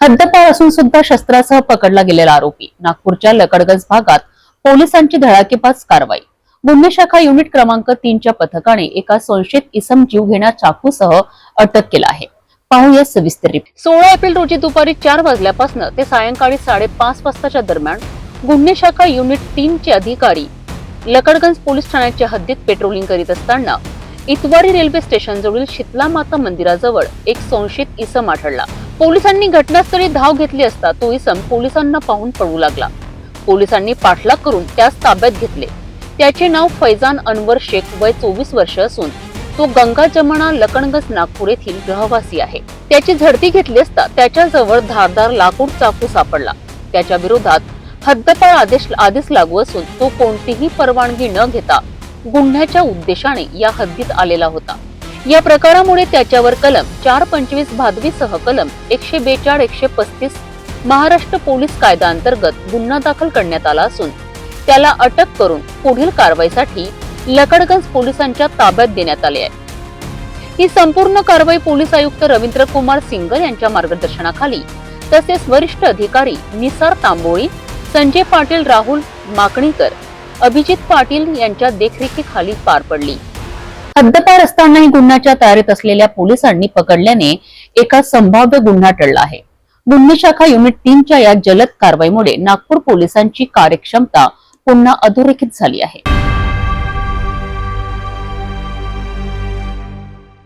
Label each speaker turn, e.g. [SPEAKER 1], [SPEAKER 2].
[SPEAKER 1] हद्दपार असून सुद्धा शस्त्रासह पकडला गेलेला आरोपी. नागपूरच्या लकडगंज भागात पोलिसांची धडाकेपास कारवाई. गुन्हे शाखा युनिट क्रमांक तीनच्या पथकाने एका संशयित इसम जीव घेण्या चाकूसह अटक केला आहे. पाहूया सविस्तर रिपोर्ट सोळा एप्रिल रोजी दुपारी चार वाजल्यापासून ते सायंकाळी साडेपाच वाजताच्या दरम्यान गुन्हे शाखा युनिट तीनचे अधिकारी लकडगंज पोलीस ठाण्याच्या हद्दीत पेट्रोलिंग करीत असताना इतवारी रेल्वे स्टेशन जवळील शीतला माता मंदिराजवळ एक संशयित इसम आढळला. पोलिसांनी घटनास्थळी धाव घेतली असता तो इसम पोलिसांना पाहून पळू लागला. पोलिसांनी पाठलाग करून त्यास ताब्यात घेतले. त्याचे नाव फैजान अनवर शेख वय चोवीस वर्ष असून तो गंगा जमना लकणगज नागपूर येथील रहवासी आहे. त्याची झडती घेतली असता त्याच्याजवळ धारदार लाकूड चाकू सापडला. त्याच्या विरोधात हद्दपाळ आदेश आदेश लागू असून तो कोणतीही परवानगी न घेता गुन्ह्याच्या उद्देशाने या हद्दीत आलेला होता. या प्रकारामुळे त्याच्यावर कलम चार पंचवीस भादवीसह कलम एकशे बेचाळ एकशे पस्तीस महाराष्ट्र पोलीस कायदा अंतर्गत गुन्हा दाखल करण्यात आला असून त्याला अटक करून पुढील कारवाईसाठी लकडगंज पोलिसांच्या ताब्यात देण्यात आले आहे. ही संपूर्ण कारवाई पोलीस आयुक्त रवींद्र कुमार सिंगल यांच्या मार्गदर्शनाखाली तसेच वरिष्ठ अधिकारी निसार तांबोळी संजय पाटील राहुल माकणीकर अभिजित पाटील यांच्या देखरेखीखाली पार पडली. हद्दपार असतानाही गुन्ह्याच्या तयारीत असलेल्या पोलिसांनी पकडल्याने एका संभाव्य गुन्हा टळला आहे. गुन्हे शाखा युनिट तीनच्या या जलद कारवाईमुळे नागपूर पोलिसांची कार्यक्षमता पुन्हा अधोरेखित झाली आहे.